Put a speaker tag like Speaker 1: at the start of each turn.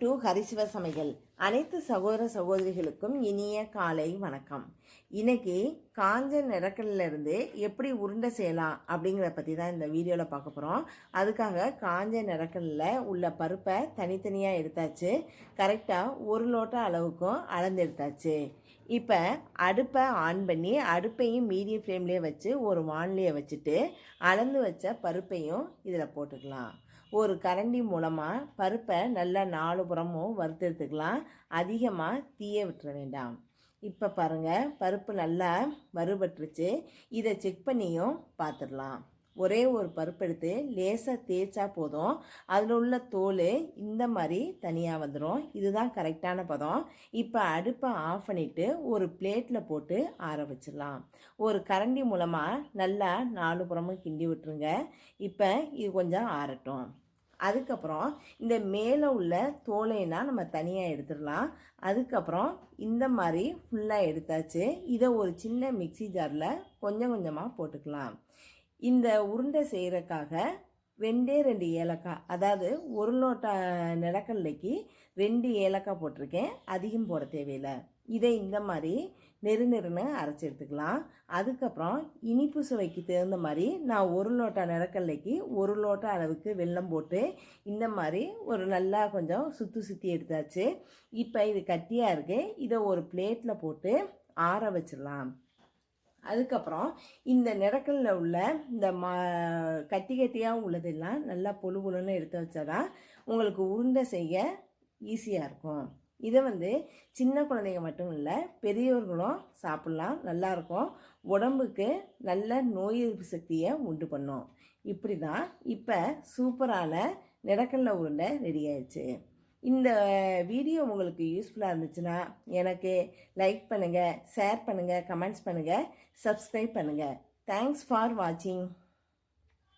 Speaker 1: கரிசிவ சமையல். அனைத்து சகோதர சகோதரிகளுக்கும் இனிய காலை வணக்கம். இன்னைக்கு காஞ்ச நிறக்கல்லிருந்து எப்படி உருண்டை செய்யலாம் அப்படிங்கிறத பற்றி தான் இந்த வீடியோவில் பார்க்க போகிறோம் அதுக்காக காஞ்ச நிறக்கல்ல உள்ள பருப்பை தனித்தனியாக எடுத்தாச்சு. கரெக்டாக ஒரு லோட்டா அளவுக்கும் அளந்து எடுத்தாச்சு இப்போ அடுப்பை ஆன் பண்ணி அடுப்பையும் மீடியம் ஃப்ளேம்லேயே வச்சு ஒரு வானிலையை வச்சுட்டு அளந்து வச்ச பருப்பையும் இதில் போட்டுக்கலாம். ஒரு கரண்டி மூலமாக பருப்பை நல்லா நாலு புறமும் வறுத்தெடுத்துக்கலாம். அதிகமாக தீய விட்டுற வேண்டாம். இப்போ பாருங்கள் பருப்பு நல்லா வறுபட்டுருச்சு. இதை செக் பண்ணியும் பார்த்துடலாம். ஒரே ஒரு பருப்பு எடுத்து லேசாக தேய்ச்சா போதும். அதில் உள்ள தோல் இந்த மாதிரி தனியாக வந்துடும் இதுதான் கரெக்டான பதம். இப்போ அடுப்பை ஆஃப் பண்ணிவிட்டு ஒரு பிளேட்டில் போட்டு ஆற வச்சிடலாம். ஒரு கரண்டி மூலமாக நல்லா நாலு புறமும் கிண்டி விட்டுருங்க. இப்போ இது கொஞ்சம் ஆறட்டும். அதுக்கப்புறம் இந்த மேலே உள்ள தோலைனா நம்ம தனியாக எடுத்துடலாம். அதுக்கப்புறம் இந்த மாதிரி ஃபுல்லாக எடுத்தாச்சு. இதை ஒரு சின்ன மிக்சி ஜாரில் கொஞ்சம் கொஞ்சமாக போட்டுக்கலாம். இந்த உருண்டை செய்கிறக்காக ரெண்டே ரெண்டு ஏலக்காய் அதாவது ஒரு லோட்டா நிலக்கடலைக்கு ரெண்டு ஏலக்காய் போட்டிருக்கேன். அதிகம் போட தேவையில்லை. இதை இந்த மாதிரி நெரு நெருன்னு அரைச்சி எடுத்துக்கலாம். அதுக்கப்புறம் இனிப்பு சுவைக்கு தகுந்த மாதிரி நான் ஒரு லோட்டா நிலக்கடலைக்கு ஒரு லோட்டா அளவுக்கு வெல்லம் போட்டு இந்த மாதிரி ஒரு நல்லா கொஞ்சம் சுற்றி சுற்றி எடுத்தாச்சு. இப்போ இது கட்டியாக இருக்குது இதை ஒரு பிளேட்டில் போட்டு ஆற வச்சிடலாம். அதுக்கப்புறம் இந்த நிறக்கல்ல உள்ள இந்த மா கட்டி கட்டியாக உள்ளதெல்லாம் நல்லா பொழு பொழுன்னு எடுத்து வச்சாதான் உங்களுக்கு உருண்டை செய்ய ஈஸியாக இருக்கும். இதை வந்து சின்ன குழந்தைங்க மட்டும் இல்லை பெரியவர்களும் சாப்பிட்லாம் நல்லாயிருக்கும் உடம்புக்கு நல்ல நோய் எதிர்ப்பு சக்தியை உண்டு பண்ணும். இப்படி தான் இப்போ சூப்பரான நிறக்கல்ல உருண்டை ரெடி ஆயிடுச்சு. இந்த வீடியோ உங்களுக்கு யூஸ்ஃபுல்லாக இருந்துச்சுன்னா எனக்கு லைக் பண்ணுங்கள் ஷேர் பண்ணுங்கள் கமெண்ட்ஸ் பண்ணுங்கள் சப்ஸ்கிரைப் பண்ணுங்கள் தேங்க்ஸ் ஃபார் வாட்சிங்